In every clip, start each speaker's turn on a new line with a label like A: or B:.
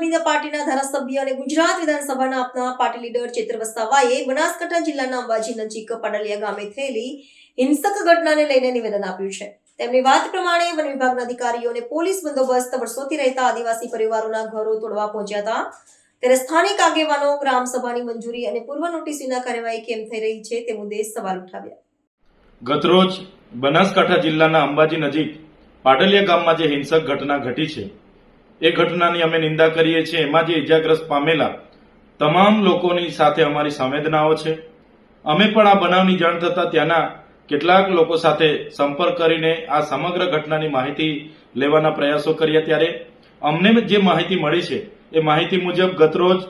A: Wing પાર્ટીના ધારાસભ્ય અને ગુજરાત વિધાનસભાના આપના પાર્ટી લીડર ચેતર વસાવાએ બનાસકાંઠા જિલ્લાના અંબાજી નજીક પાડલિયા ગામે થયેલી હિંસક ઘટનાને લઈને નિવેદન આપ્યું છે. તેમની વાત પ્રમાણે વન વિભાગના અધિકારીઓ અને પોલીસ બંદોબસ્ત વર્ષોથી રહેતા આદિવાસી પરિવારોના ઘરો તોડવા પહોંચ્યા હતા. ત્યારે સ્થાનિક આગેવાનો, ગ્રામ સભાની મંજૂરી અને પૂર્વ નોટિસ વિના કાર્યવાહી કેમ થઈ રહી છે તે મુદ્દે સવાલ ઉઠાવ્યા.
B: ગતરોજ બનાસકાંઠા જિલ્લાના અંબાજી નજીક પાટલિયા ગામમાં જે હિંસક ઘટના ઘટી છે એ ઘટનાની અમે નિંદા કરીએ છીએ. એમાં જે ઇજાગ્રસ્ત પામેલા તમામ લોકોની સાથે અમારી સંવેદનાઓ છે. અમે પણ આ બનાવની જાણ થતાં ત્યાંના કેટલાક લોકો સાથે સંપર્ક કરીને આ સમગ્ર ઘટનાની માહિતી લેવાના પ્રયાસો કર્યા ત્યારે અમને જે માહિતી મળી છે, એ માહિતી મુજબ ગતરોજ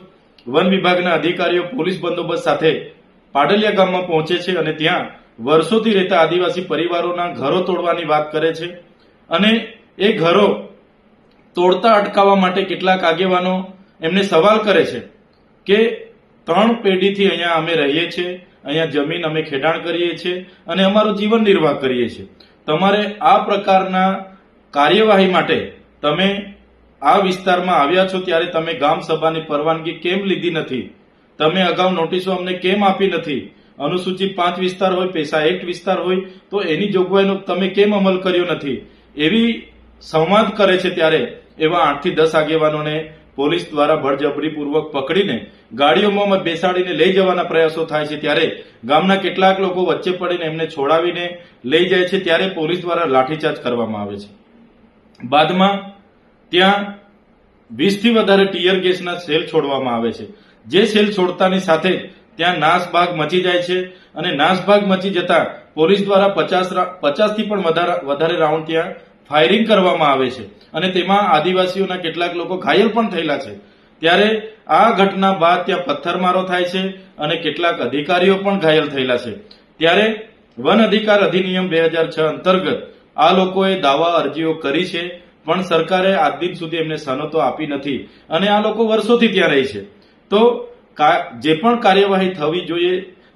B: વન વિભાગના અધિકારીઓ પોલીસ બંદોબસ્ત સાથે પાડલિયા ગામમાં પહોંચે છે અને ત્યાં વર્ષોથી રહેતા આદિવાસી પરિવારોના ઘરો તોડવાની વાત કરે છે. અને એ ઘરો તોડતા અટકાવવા માટે કેટલાક આગેવાનો એમને સવાલ કરે છે કે ત્રણ પેઢીથી અહીંયા અમે રહીએ છીએ, અહીંયા જમીન અમે ખેડાણ કરીએ છીએ અને અમારું જીવન નિર્વાહ કરીએ છીએ. તમારે આ પ્રકારના કાર્યવાહી માટે તમે આ વિસ્તારમાં આવ્યા છો ત્યારે તમે ગામ સભાની પરવાનગી કેમ લીધી નથી? તમે અગાઉ નોટિસો અમને કેમ આપી નથી? અનુસૂચિત પાંચ વિસ્તાર હોય, પૈસા એક્ટ વિસ્તાર હોય, તો એની જોગવાઈનો તમે કેમ અમલ કર્યો નથી? એવી સંવાદ કરે છે ત્યારે એવા આઠથી દસ આગેવાનોને પોલીસ દ્વારા બળજબરીપૂર્વક પકડીને ગાડીઓમાં બેસાડીને લઈ જવાના પ્રયાસો થાય છે ત્યારે ગામના કેટલાક લોકો વચ્ચે પડીને એમને છોડાવીને લઈ જાય છે ત્યારે પોલીસ દ્વારા લાઠીચાર્જ કરવામાં આવે છે. બાદમાં ત્યાં વીસથી વધારે ટીયર ગેસના સેલ છોડવામાં આવે છે. જે સેલ છોડતાની સાથે ત્યાં નાસભાગ મચી જાય છે અને નાસભાગ મચી જતા પોલીસ દ્વારા પચાસ પચાસથી પણ વધારે વધારે રાઉન્ડ ત્યાં ફાયરિંગ કરવામાં આવે છે અને તેમાં આદિવાસીઓના કેટલાક લોકો ઘાયલ પણ થયેલા છે. ત્યારે આ ઘટના બાદ ત્યાં પથ્થરમારો થાય છે અને કેટલાક અધિકારીઓ પણ ઘાયલ થયેલા છે. ત્યારે વન અધિકાર અધિનિયમ બે હજાર છ અંતર્ગત આ લોકોએ દાવા અરજીઓ કરી છે, પણ સરકારે આજ દિન સુધી એમને સનતો આપી નથી અને આ લોકો વર્ષોથી ત્યાં રહી છે. તો જે પણ કાર્યવાહી થવી જોઈએ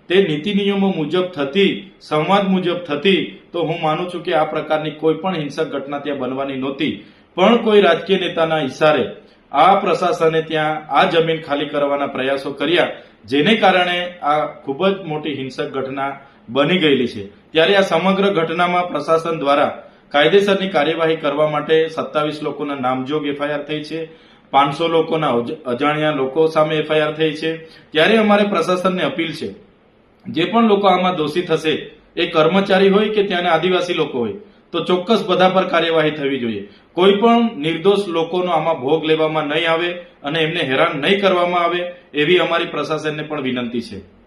B: તે નીતિ નિયમો મુજબ થતી, સંવાદ મુજબ થતી, તો હું માનું છું કે આ પ્રકારની કોઈ પણ હિંસક ઘટના ત્યાં બનવાની નહોતી. પણ કોઈ રાજકીય નેતાના ઇશારે આ પ્રશાસને ત્યાં આ જમીન ખાલી કરવાના પ્રયાસો કર્યા, જેને કારણે આ ખૂબ જ મોટી હિંસક ઘટના બની ગયેલી છે. ત્યારે આ સમગ્ર ઘટનામાં પ્રશાસન દ્વારા કાયદેસરની કાર્યવાહી કરવા માટે સત્તાવીસ લોકોના નામજોગ એફઆઈઆર થઈ છે, પાંચસો લોકોના અજાણ્યા લોકો સામે એફઆઈઆર થઈ છે. ત્યારે અમારે પ્રશાસનને અપીલ છે જે પણ લોકો આમાં દોષી થશે એ કર્મચારી હોય કે ત્યાંના આદિવાસી લોકો હોય, તો ચોક્કસ બધા પર કાર્યવાહી થવી જોઈએ. કોઈ પણ નિર્દોષ લોકોનો આમાં ભોગ લેવામાં નહીં આવે અને એમને હેરાન નહીં કરવામાં આવે, એવી અમારી પ્રશાસનને પણ વિનંતી છે.